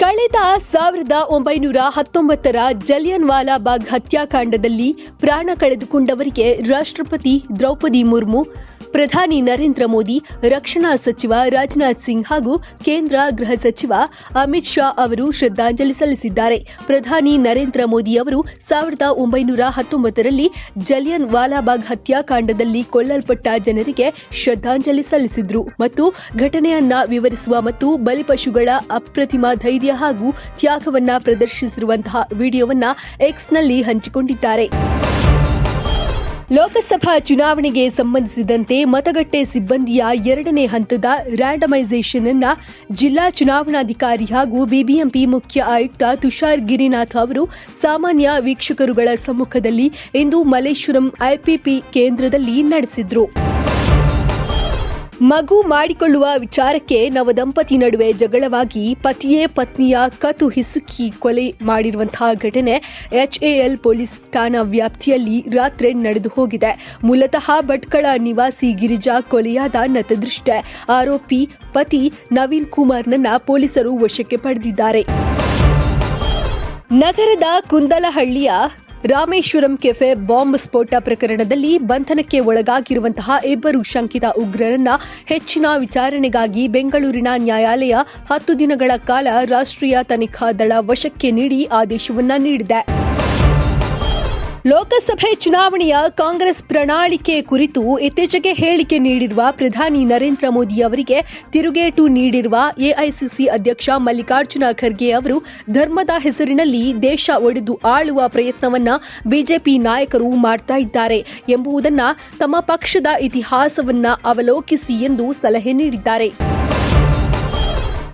ಕಳೆದ ಸಾವಿರದ ಒಂಬೈನೂರ ಹತ್ತೊಂಬತ್ತರ ಜಲಿಯನ್ ವಾಲಾಬಾಗ್ ಹತ್ಯಾಕಾಂಡದಲ್ಲಿ ಪ್ರಾಣ ಕಳೆದುಕೊಂಡವರಿಗೆ ರಾಷ್ಟ್ರಪತಿ ದ್ರೌಪದಿ ಮುರ್ಮು, ಪ್ರಧಾನಿ ನರೇಂದ್ರ ಮೋದಿ, ರಕ್ಷಣಾ ಸಚಿವ ರಾಜನಾಥ್ ಸಿಂಗ್ ಹಾಗೂ ಕೇಂದ್ರ ಗೃಹ ಸಚಿವ ಅಮಿತ್ ಶಾ ಅವರು ಶ್ರದ್ಧಾಂಜಲಿ ಸಲ್ಲಿಸಿದ್ದಾರೆ. ಪ್ರಧಾನಿ ನರೇಂದ್ರ ಮೋದಿ ಅವರು ಸಾವಿರದ ಒಂಬೈನೂರ ಹತ್ತೊಂಬತ್ತರಲ್ಲಿ ಜಲಿಯನ್ ವಾಲಾಬಾಗ್ ಹತ್ಯಾಕಾಂಡದಲ್ಲಿ ಕೊಲ್ಲಲ್ಪಟ್ಟ ಜನರಿಗೆ ಶ್ರದ್ಧಾಂಜಲಿ ಸಲ್ಲಿಸಿದ್ರು ಮತ್ತು ಘಟನೆಯನ್ನ ವಿವರಿಸುವ ಮತ್ತು ಬಲಿಪಶುಗಳ ಅಪ್ರತಿಮ ಧೈರ್ಯ ಹಾಗೂ ತ್ಯಾಗವನ್ನ ಪ್ರದರ್ಶಿಸಿರುವಂತಹ ವಿಡಿಯೋವನ್ನ ಎಕ್ಸ್ನಲ್ಲಿ ಹಂಚಿಕೊಂಡಿದ್ದಾರೆ. ಲೋಕಸಭಾ ಚುನಾವಣೆಗೆ ಸಂಬಂಧಿಸಿದಂತೆ ಮತಗಟ್ಟೆ ಸಿಬ್ಬಂದಿಯ ಎರಡನೇ ಹಂತದ ರ್ಯಾಂಡಮೈಸೇಷನ್ ಅನ್ನ ಜಿಲ್ಲಾ ಚುನಾವಣಾಧಿಕಾರಿ ಹಾಗೂ ಬಿಬಿಎಂಪಿ ಮುಖ್ಯ ಆಯುಕ್ತ ತುಷಾರ್ ಗಿರಿನಾಥ್ ಅವರು ಸಾಮಾನ್ಯ ವೀಕ್ಷಕರುಗಳ ಸಮ್ಮುಖದಲ್ಲಿ ಇಂದು ಮಲೇಶ್ವರಂ ಐಪಿಪಿ ಕೇಂದ್ರದಲ್ಲಿ ನಡೆಸಿದ್ರು. ಮಗು ಮಾಡಿಕೊಳ್ಳುವ ವಿಚಾರಕ್ಕೆ ನವದಂಪತಿ ನಡುವೆ ಜಗಳವಾಗಿ ಪತಿಯೇ ಪತ್ನಿಯ ಕತು ಹಿಸುಕಿ ಕೊಲೆ ಮಾಡಿರುವಂತಹ ಘಟನೆ ಎಚ್ಎಎಲ್ ಪೊಲೀಸ್ ಠಾಣಾ ವ್ಯಾಪ್ತಿಯಲ್ಲಿ ರಾತ್ರಿ ನಡೆದು ಹೋಗಿದೆ. ಮೂಲತಃ ಭಟ್ಕಳ ನಿವಾಸಿ ಗಿರಿಜಾ ಕೊಲೆಯಾದ ನತದೃಷ್ಟ. ಆರೋಪಿ ಪತಿ ನವೀನ್ ಕುಮಾರ್ನನ್ನ ಪೊಲೀಸರು ವಶಕ್ಕೆ ಪಡೆದಿದ್ದಾರೆ. ನಗರದ ಕುಂದಲಹಳ್ಳಿಯ ರಾಮೇಶ್ವರಂ ಕೆಫೆ ಬಾಂಬ್ ಸ್ಫೋಟ ಪ್ರಕರಣದಲ್ಲಿ ಬಂಧನಕ್ಕೆ ಒಳಗಾಗಿರುವಂತಹ ಇಬ್ಬರು ಶಂಕಿತ ಉಗ್ರರನ್ನ ಹೆಚ್ಚಿನ ವಿಚಾರಣೆಗಾಗಿ ಬೆಂಗಳೂರಿನ ನ್ಯಾಯಾಲಯ ಹತ್ತು ದಿನಗಳ ಕಾಲ ರಾಷ್ಟ್ರೀಯ ತನಿಖಾ ದಳ ವಶಕ್ಕೆ ನೀಡಿ ಆದೇಶವನ್ನ ನೀಡಿದೆ. ಲೋಕಸಭೆ ಚುನಾವಣೆಯ ಕಾಂಗ್ರೆಸ್ ಪ್ರಣಾಳಿಕೆ ಕುರಿತು ಇತ್ತೀಚೆಗೆ ಹೇಳಿಕೆ ನೀಡಿರುವ ಪ್ರಧಾನಿ ನರೇಂದ್ರ ಮೋದಿ ಅವರಿಗೆ ತಿರುಗೇಟು ನೀಡಿರುವ ಎಐಸಿಸಿ ಅಧ್ಯಕ್ಷ ಮಲ್ಲಿಕಾರ್ಜುನ ಖರ್ಗೆ ಅವರು ಧರ್ಮದ ಹೆಸರಿನಲ್ಲಿ ದೇಶ ಒಡೆದು ಆಳುವ ಪ್ರಯತ್ನವನ್ನ ಬಿಜೆಪಿ ನಾಯಕರು ಮಾಡ್ತಾ ಇದ್ದಾರೆ ಎಂಬುದನ್ನ ತಮ್ಮ ಪಕ್ಷದ ಇತಿಹಾಸವನ್ನ ಅವಲೋಕಿಸಿ ಎಂದು ಸಲಹೆ ನೀಡಿದ್ದಾರೆ.